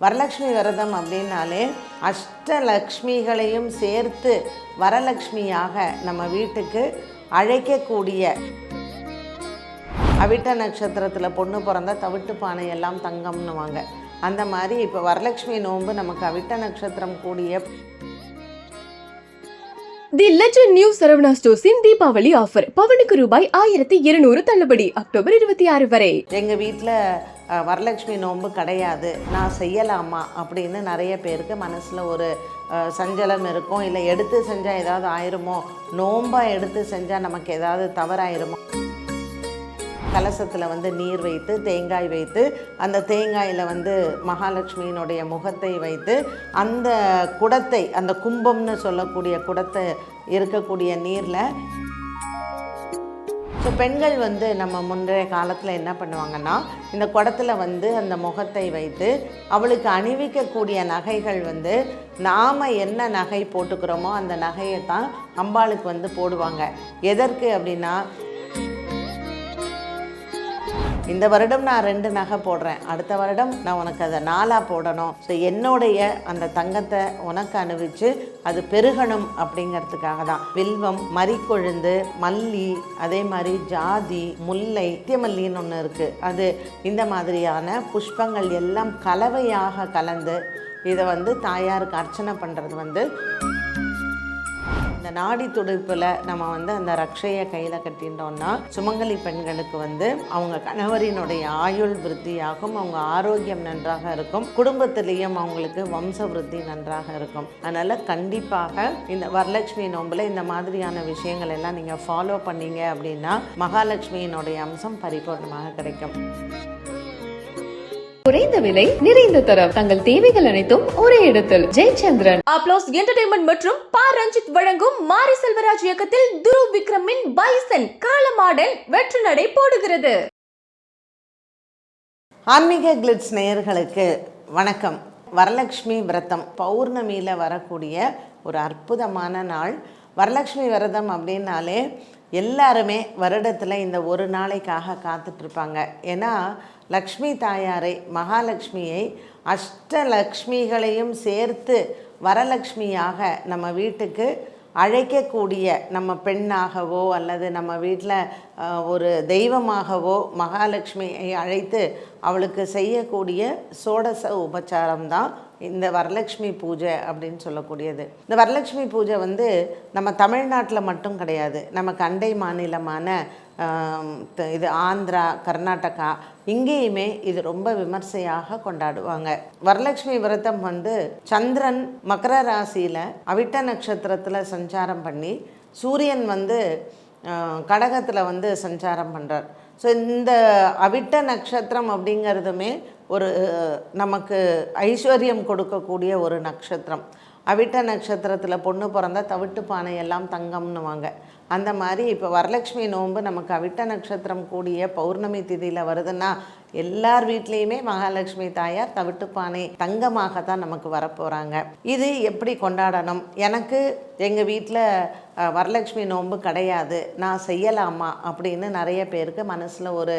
வரலட்சுமி விரதம் அப்படின்னாலே அஷ்டலக்ஷ்மிகளையும் சேர்த்து வரலட்சுமியாக நம்ம வீட்டுக்கு அழைக்கக்கூடிய அவிட்ட நட்சத்திரத்தில் பொண்ணு பிறந்தா தவிட்டு பானை எல்லாம் தங்கம்னுவாங்க. அந்த மாதிரி இப்போ வரலட்சுமி நோன்பு நமக்கு அவிட்ட நட்சத்திரம் கூடிய தி லெஜண்ட் நியூ சரவணா ஸ்டோர்ஸின் தீபாவளி ஆஃபர் பவனுக்கு ரூபாய் ஆயிரத்தி இருநூறு தள்ளுபடி அக்டோபர் இருபத்தி ஆறு வரை. எங்கள் வீட்டில் வரலட்சுமி நோன்பு கிடையாது. நான் செய்யலாமா? அப்படின்னு நிறைய பேருக்கு மனசில் ஒரு சஞ்சலம் இருக்கும். இல்லை எடுத்து செஞ்சால் ஏதாவது ஆயிருமோ? நோம்பாக எடுத்து செஞ்சால் நமக்கு ஏதாவது தவறாயிருமோ? கலசத்தில் வந்து நீர் வைத்து தேங்காய் வைத்து அந்த தேங்காயில் வந்து மகாலட்சுமியினுடைய முகத்தை வைத்து அந்த குடத்தை அந்த கும்பம்னு சொல்லக்கூடிய குடத்தை இருக்கக்கூடிய நீரில் ஸோ பெண்கள் வந்து நம்ம முந்தைய காலத்தில் என்ன பண்ணுவாங்கன்னா இந்த குடத்தில் வந்து அந்த முகத்தை வைத்து அவளுக்கு அணிவிக்கக்கூடிய நகைகள் வந்து நாம் என்ன நகை போட்டுக்கிறோமோ அந்த நகையை தான் அம்பாளுக்கு வந்து போடுவாங்க. எதற்கு அப்படின்னா இந்த வருடம் நான் ரெண்டு நகை போடுறேன். அடுத்த வருடம் நான் உனக்கு அதை நாலாக போடணும். ஸோ என்னுடைய அந்த தங்கத்தை உனக்கு அனுபவிச்சு அது பெருகணும் அப்படிங்கிறதுக்காக தான். வில்வம் மறிக்கொழுந்து மல்லி அதே மாதிரி ஜாதி முல்லை நித்தியமல்லின்னு ஒன்று இருக்குது அது இந்த மாதிரியான புஷ்பங்கள் எல்லாம் கலவையாக கலந்து இதை வந்து தாயாருக்கு அர்ச்சனை பண்ணுறது வந்து இந்த நாடி துடிப்பில் நம்ம வந்து அந்த ரக்ஷையை கையில் கட்டிட்டோம்னா சுமங்கலி பெண்களுக்கு வந்து அவங்க கணவரினுடைய ஆயுள் விருத்தியாகும் அவங்க ஆரோக்கியம் நன்றாக இருக்கும் குடும்பத்திலையும் அவங்களுக்கு வம்ச விருத்தி நன்றாக இருக்கும். அதனால் கண்டிப்பாக இந்த வரலட்சுமி நோம்பில் இந்த மாதிரியான விஷயங்கள் எல்லாம் நீங்கள் ஃபாலோ பண்ணீங்க அப்படின்னா மகாலட்சுமியினுடைய அம்சம் பரிபூர்ணமாக கிடைக்கும். குறைந்த விலை நிறைந்த தரம். தங்கள் தேவைகள் அனைத்தும் ஒரே இடத்தில். ஜெயச்சந்திரன். அப்ளோஸ் என்டர்டைன்மெண்ட் மற்றும் பா. ரஞ்சித் வழங்கும் மாரி செல்வராஜ் இயக்கத்தில் துருவ் விக்ரமின் பைசன் காலமாடன் வெற்றி நடை போடுகிறது. ஆன்மீக கிளிட்ஸ் நேயர்களுக்கு வணக்கம். வரலட்சுமி விரதம் பௌர்ணமியில் வரக்கூடிய ஒரு அற்புதமான நாள். வரலட்சுமி விரதம் அப்படின்னாலே எல்லாருமே வருடத்தில் இந்த ஒரு நாளைக்காக காத்துட்ருப்பாங்க ஏன்னா லக்ஷ்மி தாயாரை மகாலட்சுமியை அஷ்டலக்ஷ்மிகளையும் சேர்த்து வரலக்ஷ்மியாக நம்ம வீட்டுக்கு அழைக்கக்கூடிய நம்ம பெண்ணாகவோ அல்லது நம்ம வீட்டில் ஒரு தெய்வமாகவோ மகாலட்சுமியை அழைத்து அவளுக்கு செய்யக்கூடிய சோடச உபச்சாரம் தான் இந்த வரலட்சுமி பூஜை அப்படின்னு சொல்லக்கூடியது. இந்த வரலட்சுமி பூஜை வந்து நம்ம தமிழ்நாட்டில் மட்டும் கிடையாது. நமக்கு அண்டை மாநிலமான இது ஆந்திரா கர்நாடகா இங்கேயுமே இது ரொம்ப விமர்சையாக கொண்டாடுவாங்க. வரலட்சுமி விரதம் வந்து சந்திரன் மகர ராசியில் அவிட்ட நட்சத்திரத்தில் சஞ்சாரம் பண்ணி சூரியன் வந்து கடகத்தில் வந்து சஞ்சாரம் பண்ணுறார் ஸோ இந்த அவிட்ட நட்சத்திரம் அப்படிங்கிறதுமே ஒரு நமக்கு ஐஸ்வர்யம் கொடுக்கக்கூடிய ஒரு நட்சத்திரம். அவிட்ட நட்சத்திரத்தில் பொண்ணு பிறந்தா தவிட்டு பானை எல்லாம் தங்கம்னுவாங்க. அந்த மாதிரி இப்போ வரலட்சுமி நோன்பு நமக்கு அவிட்ட நட்சத்திரம் கூடிய பௌர்ணமி திதியில் வருதுன்னா எல்லார் வீட்லேயுமே மகாலட்சுமி தாயார் தவிட்டுப்பானை தங்கமாக தான் நமக்கு வரப்போகிறாங்க இது எப்படி கொண்டாடணும்? எனக்கு எங்கள் வீட்டில் வரலட்சுமி நோன்பு கிடையாது. நான் செய்யலாமா? அப்படின்னு நிறைய பேருக்கு மனசில் ஒரு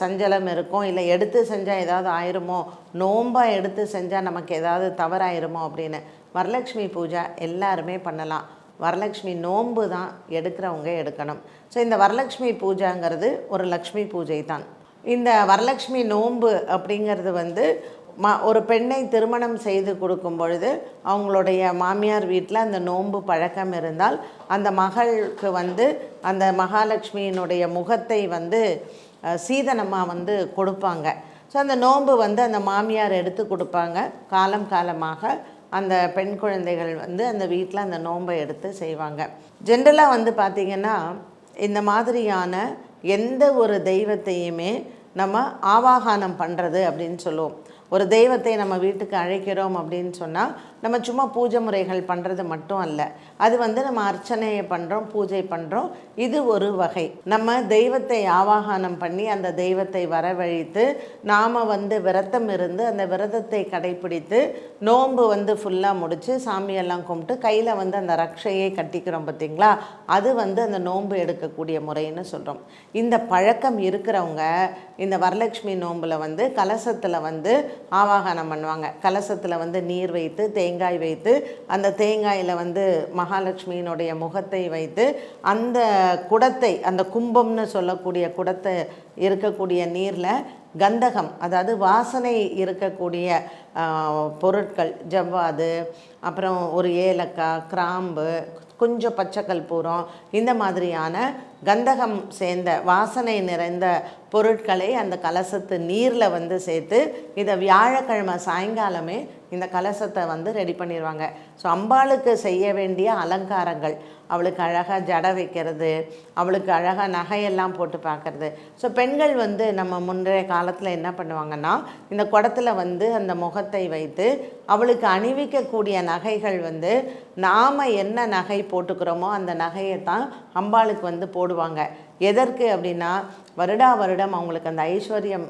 சஞ்சலம் இருக்கும். இல்லை எடுத்து செஞ்சால் ஏதாவது ஆயிருமோ? நோம்பாக எடுத்து செஞ்சால் நமக்கு ஏதாவது தவறாயிருமோ? அப்படின்னு. வரலட்சுமி பூஜை எல்லாருமே பண்ணலாம். வரலட்சுமி நோன்பு தான் எடுக்கிறவங்க எடுக்கணும். ஸோ இந்த வரலட்சுமி பூஜைங்கிறது ஒரு லக்ஷ்மி பூஜை தான். இந்த வரலட்சுமி நோன்பு அப்படிங்கிறது வந்து ம ஒரு பெண்ணை திருமணம் செய்து கொடுக்கும் பொழுது அவங்களுடைய மாமியார் வீட்டில் அந்த நோன்பு பழக்கம் இருந்தால் அந்த மகளுக்கு வந்து அந்த மகாலட்சுமியினுடைய முகத்தை வந்து சீதனமாக வந்து கொடுப்பாங்க. ஸோ அந்த நோன்பு வந்து அந்த மாமியார் எடுத்து கொடுப்பாங்க. காலம் காலமாக அந்த பெண் குழந்தைகள் வந்து அந்த வீட்டில் அந்த நோன்பை எடுத்து செய்வாங்க. ஜென்ரலாக வந்து பார்த்திங்கன்னா இந்த மாதிரியான எந்த ஒரு தெய்வத்தையுமே நம்ம ஆவாகானம் பண்ணுறது அப்படின்னு சொல்லுவோம். ஒரு தெய்வத்தை நம்ம வீட்டுக்கு அழைக்கிறோம் அப்படின்னு சொன்னால் நம்ம சும்மா பூஜை முறைகள் பண்ணுறது மட்டும் அல்ல. அது வந்து நம்ம அர்ச்சனையை பண்ணுறோம் பூஜை பண்ணுறோம் இது ஒரு வகை. நம்ம தெய்வத்தை ஆவாகனம் பண்ணி அந்த தெய்வத்தை வரவழைத்து நாம் வந்து விரதம் இருந்து அந்த விரதத்தை கடைப்பிடித்து நோன்பு வந்து ஃபுல்லாக முடித்து சாமியெல்லாம் கும்பிட்டு கையில் வந்து அந்த ரக்ஷையை கட்டிக்கிறோம் பார்த்தீங்களா அது வந்து அந்த நோன்பு எடுக்கக்கூடிய முறைன்னு சொல்கிறோம் இந்த பழக்கம் இருக்கிறவங்க இந்த வரலட்சுமி நோம்பில் வந்து கலசத்தில் வந்து ஆவாகனம் பண்ணுவாங்க. கலசத்தில் வந்து நீர் வைத்து தேங்காய் தேங்காய் வைத்து அந்த தேங்காயில் வந்து மகாலட்சுமியினுடைய முகத்தை வைத்து அந்த குடத்தை அந்த கும்பம்னு சொல்லக்கூடிய குடத்தை இருக்கக்கூடிய நீரில் கந்தகம் அதாவது வாசனை இருக்கக்கூடிய பொருட்கள் ஜவ்வாது அப்புறம் ஒரு ஏலக்காய் கிராம்பு கொஞ்சம் பச்சை கற்பூரம் இந்த மாதிரியான கந்தகம் சேர்ந்த வாசனை நிறைந்த பொருட்களை அந்த கலசத்து நீரில் வந்து சேர்த்து இதை வியாழக்கிழமை சாயங்காலமே இந்த கலசத்தை வந்து ரெடி பண்ணிடுவாங்க ஸோ அம்பாளுக்கு செய்ய வேண்டிய அலங்காரங்கள் அவளுக்கு அழகாக ஜடை வைக்கிறது அவளுக்கு அழகாக நகையெல்லாம் போட்டு பார்க்குறது. ஸோ பெண்கள் வந்து நம்ம முன்றைய காலத்தில் என்ன பண்ணுவாங்கன்னா இந்த குடத்தில் வந்து அந்த முகத்தை வைத்து அவளுக்கு அணிவிக்கக்கூடிய நகைகள் வந்து நாம் என்ன நகை போட்டுக்கிறோமோ அந்த நகையை தான் அம்பாளுக்கு வந்து போடுவாங்க. எதற்கு அப்படின்னா வருடா வருடம் அவங்களுக்கு அந்த ஐஸ்வர்யம்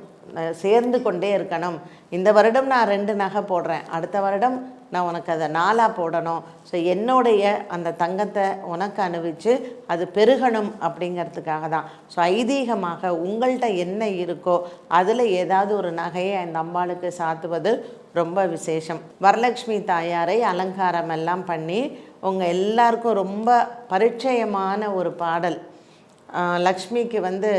சேர்ந்து கொண்டே இருக்கணும். இந்த வருடம் நான் ரெண்டு நகை போடுறேன். அடுத்த வருடம் நான் உனக்கு அதை நாளாக போடணும். ஸோ என்னுடைய அந்த தங்கத்தை உனக்கு அணிவிச்சு அது பெருகணும் அப்படிங்கிறதுக்காக தான். ஸோ ஐதீகமாக உங்கள்கிட்ட என்ன இருக்கோ அதில் ஏதாவது ஒரு நகையை அந்த அம்பாளுக்கு சாத்துவது ரொம்ப விசேஷம். வரலட்சுமி தாயாரை அலங்காரம் எல்லாம் பண்ணி உங்கள் எல்லாருக்கும் ரொம்ப பரிச்சயமான ஒரு பாடல். லக்ஷ்மிக்கு வந்து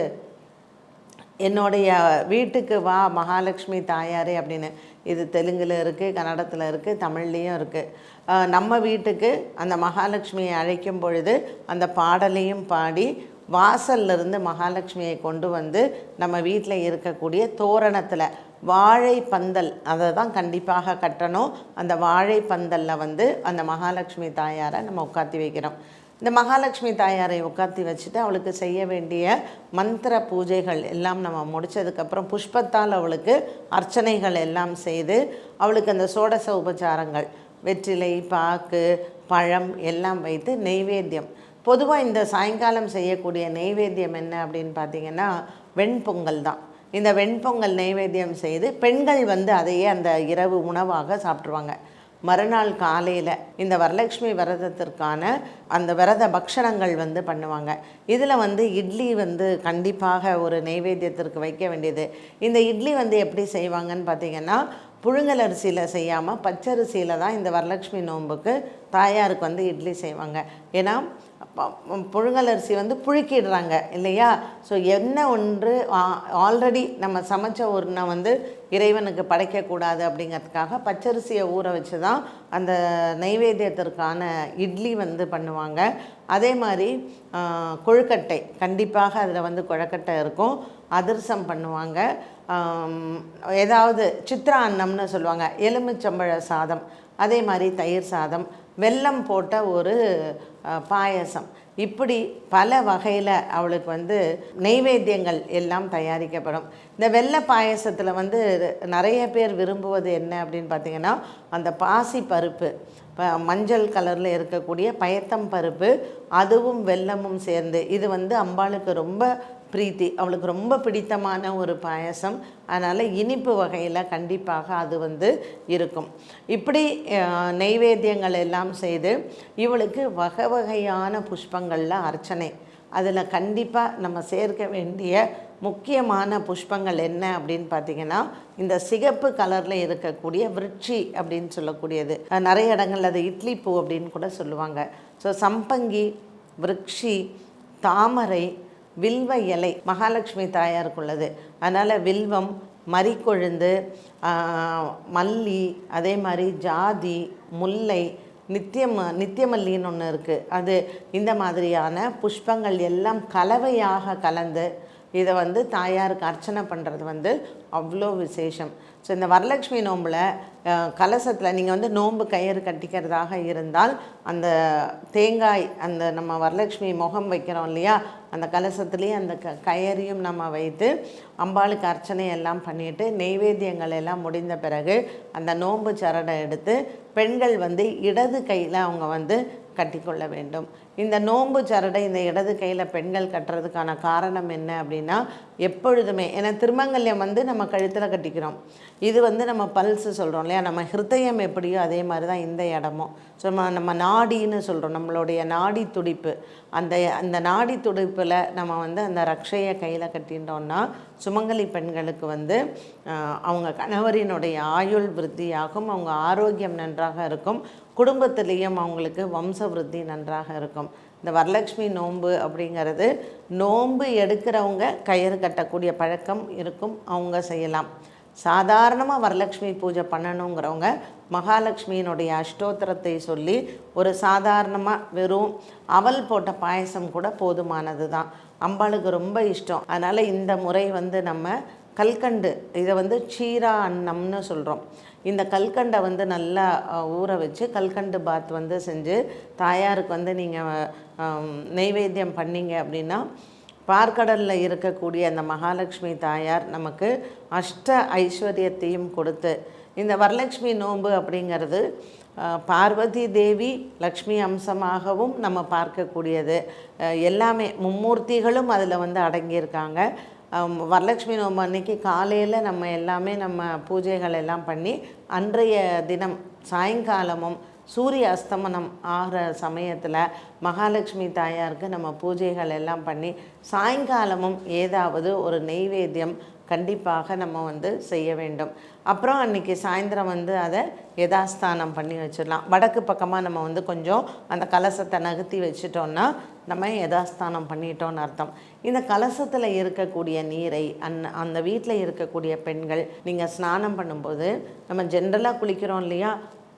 என்னுடைய வீட்டுக்கு வா மகாலட்சுமி தாயாரே அப்படின்னு. இது தெலுங்கில் இருக்குது கன்னடத்தில் இருக்குது தமிழ்லேயும் இருக்குது நம்ம வீட்டுக்கு அந்த மகாலட்சுமியை அழைக்கும் பொழுது அந்த பாடலையும் பாடி வாசல்லிருந்து மகாலட்சுமியை கொண்டு வந்து நம்ம வீட்டில் இருக்கக்கூடிய தோரணத்தில் வாழை பந்தல் அதை தான் கண்டிப்பாக கட்டணும். அந்த வாழை பந்தலில் வந்து அந்த மகாலட்சுமி தாயாரை நம்ம உட்காத்தி வைக்கிறோம். இந்த மகாலட்சுமி தாயாரை உட்காந்து வச்சுட்டு அவளுக்கு செய்ய வேண்டிய மந்திர பூஜைகள் எல்லாம் நம்ம முடித்ததுக்கப்புறம் புஷ்பத்தால் அவளுக்கு அர்ச்சனைகள் எல்லாம் செய்து அவளுக்கு அந்த சோடச உபச்சாரங்கள் வெற்றிலை பாக்கு பழம் எல்லாம் வைத்து நெய்வேத்தியம். பொதுவாக இந்த சாயங்காலம் செய்யக்கூடிய நெய்வேத்தியம் என்ன அப்படின்னு பார்த்தீங்கன்னா வெண்பொங்கல் தான். இந்த வெண்பொங்கல் நெய்வேத்தியம் செய்து பெண்கள் வந்து அதையே அந்த இரவு உணவாக சாப்பிட்ருவாங்க மறுநாள் காலையில் இந்த வரலட்சுமி விரதத்திற்கான அந்த விரத பக்ஷணங்கள் வந்து பண்ணுவாங்க. இதில் வந்து இட்லி வந்து கண்டிப்பாக ஒரு நெய்வேத்தியத்திற்கு வைக்க வேண்டியது. இந்த இட்லி வந்து எப்படி செய்வாங்கன்னு பார்த்தீங்கன்னா புழுங்கல் அரிசியில் செய்யாமல் பச்சரிசியில் தான் இந்த வரலட்சுமி நோன்புக்கு தாயாருக்கு வந்து இட்லி செய்வாங்க. ஏன்னா புழுங்கலரிசி புழுங்கல் அரிசி வந்து புழுக்கிடுறாங்க இல்லையா? ஸோ என்ன ஒன்று ஆல்ரெடி நம்ம சமைச்ச ஒன்றை வந்து இறைவனுக்கு படைக்கக்கூடாது அப்படிங்கிறதுக்காக பச்சரிசியை ஊற வச்சு தான் அந்த நைவேத்தியத்திற்கான இட்லி வந்து பண்ணுவாங்க. அதே மாதிரி கொழுக்கட்டை கண்டிப்பாக அதில் வந்து கொழுக்கட்டை இருக்கும். அதிரசம் பண்ணுவாங்க. ஏதாவது சித்ரா அன்னம்னு சொல்லுவாங்க. எலுமிச்சம்பழ சாதம் அதே மாதிரி தயிர் சாதம் வெல்லம் போட்ட ஒரு பாயசம். இப்படி பல வகையில் அவளுக்கு வந்து நெய்வேத்தியங்கள் எல்லாம் தயாரிக்கப்படும். இந்த வெள்ளை பாயசத்தில் வந்து நிறைய பேர் விரும்புவது என்ன அப்படின்னு பார்த்தீங்கன்னா அந்த பாசி பருப்பு மஞ்சள் கலரில் இருக்கக்கூடிய பயத்தம் பருப்பு அதுவும் வெல்லமும் சேர்ந்து இது வந்து அம்பாளுக்கு ரொம்ப பிரீத்தி. அவளுக்கு ரொம்ப பிடித்தமான ஒரு பாயசம். அதனால் இனிப்பு வகையில் கண்டிப்பாக அது வந்து இருக்கும். இப்படி நெய்வேத்தியங்கள் எல்லாம் செய்து இவளுக்கு வகை வகையான புஷ்பங்களில் அர்ச்சனை. அதில் கண்டிப்பாக நம்ம சேர்க்க வேண்டிய முக்கியமான புஷ்பங்கள் என்ன அப்படின்னு பார்த்தீங்கன்னா இந்த சிகப்பு கலரில் இருக்கக்கூடிய விருட்சி அப்படின்னு சொல்லக்கூடியது. நிறைய இடங்கள்ல அது இட்லி பூ அப்படின்னு கூட சொல்லுவாங்க. ஸோ சம்பங்கி விருட்சி தாமரை வில்வ இலை மகாலட்சுமி தாயாருக்குள்ளது. அதனால் வில்வம் மறிக்கொழுந்து மல்லி அதே மாதிரி ஜாதி முல்லை நித்தியம் நித்தியமல்லின்னு ஒன்று இருக்குது அது இந்த மாதிரியான புஷ்பங்கள் எல்லாம் கலவையாக கலந்து இதை வந்து தாயாருக்கு அர்ச்சனை பண்ணுறது வந்து அவ்வளோ விசேஷம். ஸோ இந்த வரலட்சுமி நோம்பில் கலசத்தில் நீங்கள் வந்து நோன்பு கயிறு கட்டிக்கிறதாக இருந்தால் அந்த தேங்காய் அந்த நம்ம வரலட்சுமி முகம் வைக்கிறோம் இல்லையா? அந்த கலசத்துலேயே அந்த க கயறையும் நம்ம வைத்து அம்பாளுக்கு அர்ச்சனை எல்லாம் பண்ணிட்டு நெய்வேத்தியங்கள் எல்லாம் முடிந்த பிறகு அந்த நோன்பு சரடை எடுத்து பெண்கள் வந்து இடது கையில் அவங்க வந்து கட்டிக்கொள்ள வேண்டும் இந்த நோம்பு சரடை இந்த இடது கையில் பெண்கள் கட்டுறதுக்கான காரணம் என்ன அப்படின்னா எப்பொழுதுமே ஏன்னா திருமங்கல்யம் வந்து நம்ம கழுத்தில் கட்டிக்கிறோம். இது வந்து நம்ம பல்ஸ் சொல்கிறோம் இல்லையா? நம்ம ஹிருதயம் எப்படியோ அதே மாதிரி தான் இந்த இடமும். ஸோ நம்ம நம்ம நாடின்னு சொல்கிறோம் நம்மளுடைய நாடி துடிப்பு. அந்த அந்த நாடி துடிப்பில் நம்ம வந்து அந்த ரக்ஷையை கையில் கட்டின்றோம்னா சுமங்கலி பெண்களுக்கு வந்து அவங்க கணவரினுடைய ஆயுள் விருத்தியாகும் அவங்க ஆரோக்கியம் நன்றாக இருக்கும். குடும்பத்திலையும் அவங்களுக்கு வம்சவிருத்தி நன்றாக இருக்கும். இந்த வரலட்சுமி நோன்பு அப்படிங்கிறது நோன்பு எடுக்கிறவங்க கயிறு கட்டக்கூடிய பழக்கம் இருக்கும் அவங்க செய்யலாம். சாதாரணமாக வரலட்சுமி பூஜை பண்ணணுங்கிறவங்க மகாலட்சுமியினுடைய அஷ்டோத்திரத்தை சொல்லி ஒரு சாதாரணமாக வெறும் அவல் போட்ட பாயசம் கூட போதுமானது தான். அம்பாளுக்கு ரொம்ப இஷ்டம். அதனால் இந்த முறை வந்து நம்ம கல்கண்டு இதை வந்து சீரா அன்னம்னு சொல்கிறோம் இந்த கல்கண்டை வந்து நல்லா ஊற வச்சு கல்கண்டு பாத் வந்து செஞ்சு தாயாருக்கு வந்து நீங்கள் நெய்வேத்தியம் பண்ணீங்க அப்படின்னா பார்க்கடலில் இருக்கக்கூடிய அந்த மகாலட்சுமி தாயார் நமக்கு அஷ்ட ஐஸ்வர்யத்தையும் கொடுத்து இந்த வரலட்சுமி நோன்பு அப்படிங்கிறது பார்வதி தேவி லக்ஷ்மி அம்சமாகவும் நம்ம பார்க்கக்கூடியது. எல்லாமே மும்மூர்த்திகளும் அதில் வந்து அடங்கியிருக்காங்க. வரலட்சுமி நோம்பு அன்னைக்கு காலையில் நம்ம எல்லாமே நம்ம பூஜைகள் எல்லாம் பண்ணி அன்றைய தினம் சாயங்காலமும் சூரிய அஸ்தமனம் ஆகிற சமயத்தில் மகாலட்சுமி தாயாருக்கு நம்ம பூஜைகள் எல்லாம் பண்ணி சாயங்காலமும் ஏதாவது ஒரு நெய்வேத்தியம் கண்டிப்பாக நம்ம வந்து செய்ய வேண்டும். அப்புறம் அன்றைக்கி சாயந்தரம் வந்து அதை யதாஸ்தானம் பண்ணி வச்சிடலாம். வடக்கு பக்கமாக நம்ம வந்து கொஞ்சம் அந்த கலசத்தை நகர்த்தி வச்சிட்டோம்னா நம்ம யதாஸ்தானம் பண்ணிட்டோன்னு அர்த்தம். இந்த கலசத்தில் இருக்கக்கூடிய நீரை அந் அந்த வீட்டில் இருக்கக்கூடிய பெண்கள் நீங்கள் ஸ்நானம் பண்ணும்போது நம்ம ஜென்ரலாக குளிக்கிறோம் இல்லையா?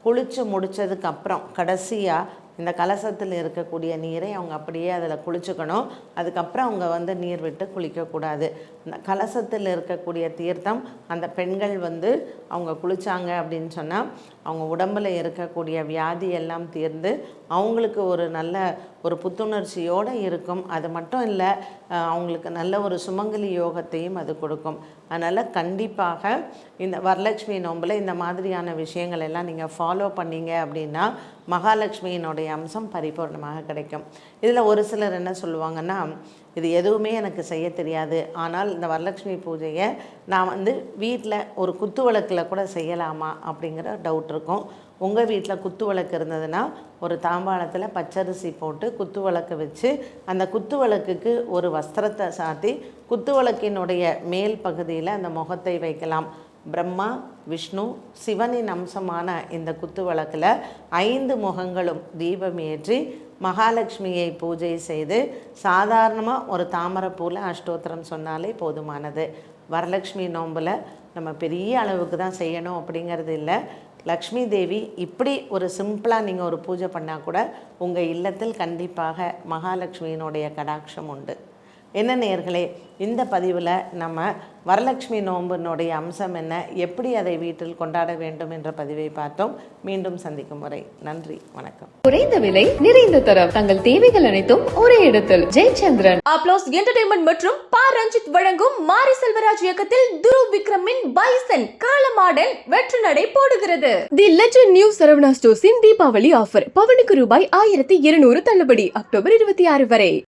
குளித்து முடிச்சதுக்கு அப்புறம் கடைசியாக இந்த கலசத்தில் இருக்கக்கூடிய நீரை அவங்க அப்படியே அதில் குளிச்சுக்கணும். அதுக்கப்புறம் அவங்க வந்து நீர் விட்டு குளிக்கக்கூடாது அந்த கலசத்தில் இருக்கக்கூடிய தீர்த்தம் அந்த பெண்கள் வந்து அவங்க குளித்தாங்க அப்படின்னு சொன்னால் அவங்க உடம்பில் இருக்கக்கூடிய வியாதி எல்லாம் தீர்ந்து அவங்களுக்கு ஒரு நல்ல ஒரு புத்துணர்ச்சியோடு இருக்கும். அது மட்டும் இல்லை அவங்களுக்கு நல்ல ஒரு சுமங்கலி யோகத்தையும் அது கொடுக்கும். அதனால் கண்டிப்பாக இந்த வரலட்சுமி நோம்பில் இந்த மாதிரியான விஷயங்கள் எல்லாம் நீங்கள் ஃபாலோ பண்ணீங்க அப்படின்னா மகாலட்சுமியினுடைய அம்சம் பரிபூர்ணமாக கிடைக்கும். இதில் ஒரு சிலர் என்ன சொல்லுவாங்கன்னா இது எதுவுமே எனக்கு செய்ய தெரியாது. ஆனால் இந்த வரலட்சுமி பூஜையை நான் வந்து வீட்டில் ஒரு குத்து விளக்கில் கூட செய்யலாமா அப்படிங்கிற டவுட் இருக்கும். உங்கள் வீட்டில் குத்து விளக்கு இருந்ததுன்னா ஒரு தாம்பாளத்தில் பச்சரிசி போட்டு குத்து விளக்கு வச்சு அந்த குத்து விளக்குக்கு ஒரு வஸ்திரத்தை சாத்தி குத்து விளக்கினுடைய மேல் பகுதியில் அந்த முகத்தை வைக்கலாம். பிரம்மா விஷ்ணு சிவனின் அம்சமான இந்த குத்து விளக்கில் ஐந்து முகங்களும் தீபம் ஏற்றி மகாலட்சுமியை பூஜை செய்து சாதாரணமாக ஒரு தாமரைப்பூவில் அஷ்டோத்திரம் சொன்னாலே போதுமானது. வரலட்சுமி நோம்பில் நம்ம பெரிய அளவுக்கு தான் செய்யணும் அப்படிங்கிறது இல்லை. லக்ஷ்மி தேவி இப்படி ஒரு சிம்பிளாக நீங்கள் ஒரு பூஜை பண்ணால் கூட உங்கள் இல்லத்தில் கண்டிப்பாக மகாலட்சுமியினுடைய கடாட்சம் உண்டு. என்ன நேயர்களே இந்த பதிவில் நம்ம வரலட்சுமி நோம்பினுடைய அம்சம் என்ன எப்படி அதை வீட்டில் கொண்டாட வேண்டும் என்ற பதிவை பார்த்தோம். மீண்டும் சந்திக்கும் வரை நன்றி வணக்கம். குறைந்த விலை நிறைந்த தரம். தங்கள் தேவைகள் அனைத்தும் ஒரே இடத்தில். ஜெயச்சந்திரன். அப்ளோஸ் என்டர்டைன்மெண்ட் மற்றும் பா. ரஞ்சித் வழங்கும் மாரி செல்வராஜ் இயக்கத்தில் துரு விக்ரமின் பைசன் காலமாடன் வெற்றி நடை போடுகிறது. தி லெஜண்ட் நியூ சரவணா ஸ்டோர்ஸின் தீபாவளி ஆஃபர் பவனுக்கு ரூபாய் ஆயிரத்தி இருநூறு தள்ளுபடி அக்டோபர் இருபத்தி ஆறு வரை.